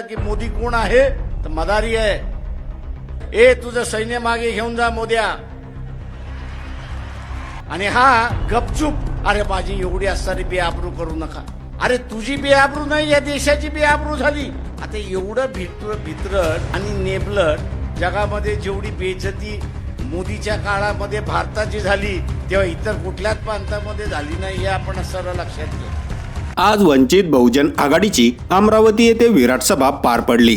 की मोदी कोण आहे? तर मदारी आहे. ए तुझं सैन्य मागे घेऊन जा मोद्या. आणि हा गपचूप अरे माझी एवढी असणारी बेआबरू करू नका. अरे तुझी बेआबरू नाही या देशाची बेआबरू झाली. आता एवढं भित्र भित्रट आणि नेबलट जगामध्ये जेवढी बेजती मोदीच्या काळामध्ये भारताची झाली तेव्हा इतर कुठल्याच प्रांतामध्ये झाली नाही हे आपण सर्व लक्षात घ्या. आज वंचित बहुजन आघाडीची अमरावती येथे विराट सभा पार पडली.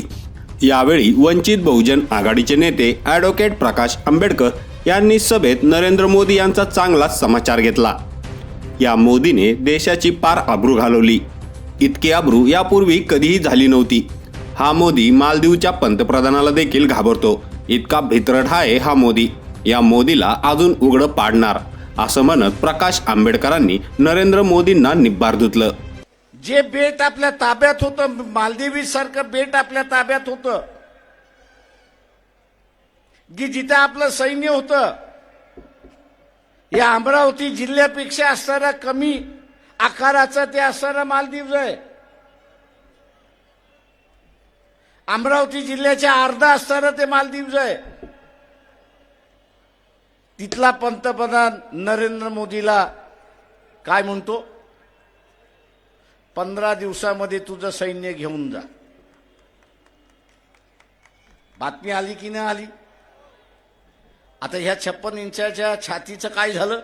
यावेळी वंचित बहुजन आघाडीचे नेते ॲडव्होकेट प्रकाश आंबेडकर यांनी सभेत नरेंद्र मोदी यांचा चांगला समाचार घेतला. या मोदीने देशाची पार आब्रू घालवली. इतकी आब्रू यापूर्वी कधीही झाली नव्हती. हा मोदी मालदीवच्या पंतप्रधानाला देखील घाबरतो. इतका भित्रट आहे हा मोदी. या मोदीला अजून उघडं पाडणार असं म्हणत प्रकाश आंबेडकरांनी नरेंद्र मोदींना निब्बार धुतलं. जे बेट आपल्या ताब्यात होतं मालदिवी सारखं बेट आपल्या ताब्यात होतं. की जिथं आपलं सैन्य होतं या अमरावती जिल्ह्यापेक्षा असणारा कमी आकाराचा ते असणारा मालदीव आहे. अमरावती जिल्ह्याच्या अर्धा असणारं ते मालदीव आहे. तिथला पंतप्रधान नरेंद्र मोदीला काय म्हणतो? पंधरा दिवसामध्ये तुझं सैन्य घेऊन जा. बातमी आली की नाही आली? आता ह्या छप्पन इंचाच्या छातीचं काय झालं?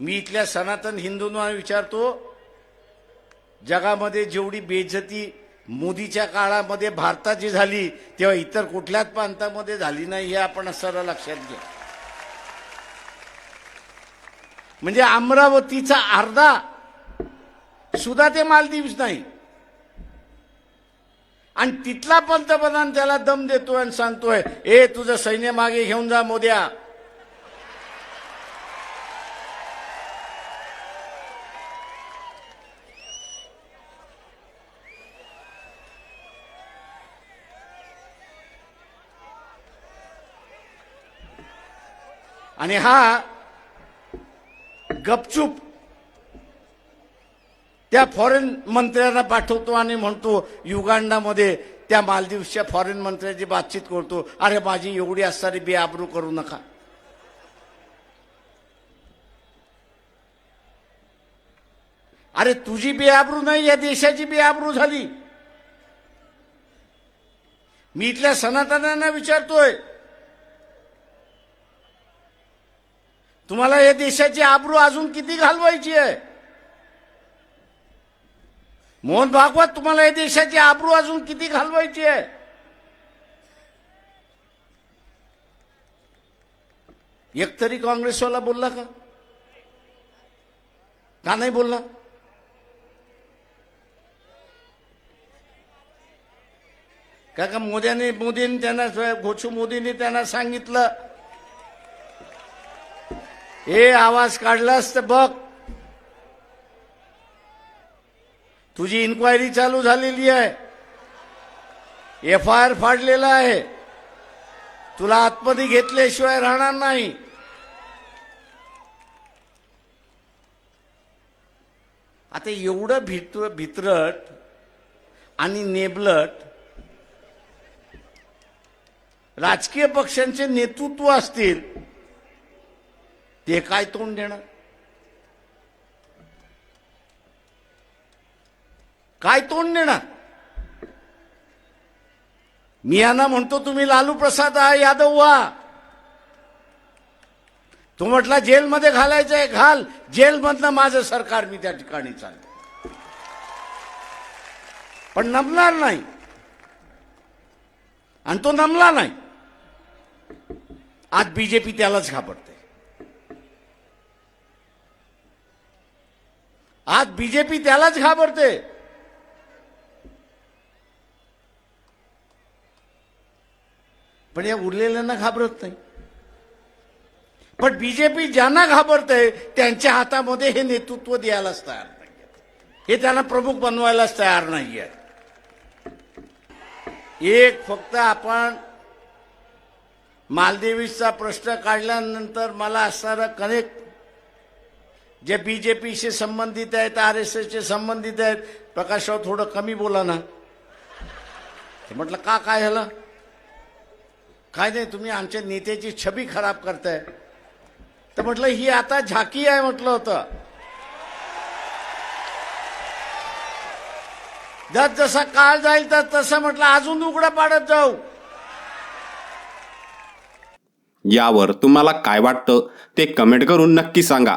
मी इथल्या सनातन हिंदूंना विचारतो जगामध्ये जेवढी बेइज्जती मोदीच्या काळामध्ये भारताची झाली तेव्हा इतर कुठल्याच प्रांतामध्ये झाली नाही हे आपण सरळ लक्षात घ्या. म्हणजे अमरावतीचा अर्धा सुद्धा ते मालदीव्स नाही. आणि तिथला पंतप्रधान त्याला दम देतोय आणि सांगतोय ए तुझं सैन्य मागे घेऊन जा मोद्या. आणि हा गपचूप त्या फॉरेन मंत्र्यांना पाठवतो आणि म्हणतो युगांडामध्ये त्या मालदीवच्या फॉरेन मंत्र्याची बातचीत करतो अरे माझी एवढी असणारी बेआबरू करू नका. अरे तुझी बेआबरू नाही या देशाची बेआबरू झाली. मी इथल्या सनातनांना विचारतोय तुम्हाला या देशाची आबरू अजून किती घालवायची आहे? मोहन भागवत तुम्हाला या देशाची आबरू अजून किती घालवायची आहे? एक तरी काँग्रेसवाला बोलला का? का नाही बोलला? का का मोद्याने मोदीने त्यांना घोषू मोदीने त्यांना सांगितलं हे आवाज काढलास तर बघ. तुझी इन्क्वायरी चालू झालेली आहे. एफ आय आर फाडलेला आहे. तुला आतमध्ये घेतल्याशिवाय राहणार नाही. आता एवढं भित्र भित्रट आणि नेबलट राजकीय पक्षांचे नेतृत्व असतील ते काय तोंड देणार? काय तोंड देणार? मी यांना म्हणतो तुम्ही लालू प्रसाद यादव वा तो म्हटला जेलमध्ये घालायचंय घाल. जेलमधनं माझं सरकार मी त्या ठिकाणी चालतो. पण नमणार नाही. आणि तो नमला नाही. आज बीजेपी त्यालाच घाबरते आज बीजेपी त्यालाच घाबरते. पण या उरलेल्यांना घाबरत नाही. पण बीजेपी ज्यांना घाबरतंय त्यांच्या हातामध्ये हे नेतृत्व द्यायलाच तयार नाही हे त्यांना प्रमुख बनवायलाच तयार नाहीये. एक फक्त आपण मालदेवीचा प्रश्न काढल्यानंतर मला असणारा कनेक्ट जे बी जे पीशी संबंधित आहेत आर एस एसचे संबंधित आहेत प्रकाशराव थोडं कमी बोला ना। ते म्हटलं का काय झालं काय नाही तुम्ही आमच्या नेत्याची छबी खराब करताय. तर म्हटलं ही आता झाकी आहे म्हटलं होतं. जस जसा काळ जाईल तर तसं म्हटलं अजून उघडं पाडत जाऊ. यावर तुम्हाला काय वाटतं ते कमेंट करून नक्की सांगा.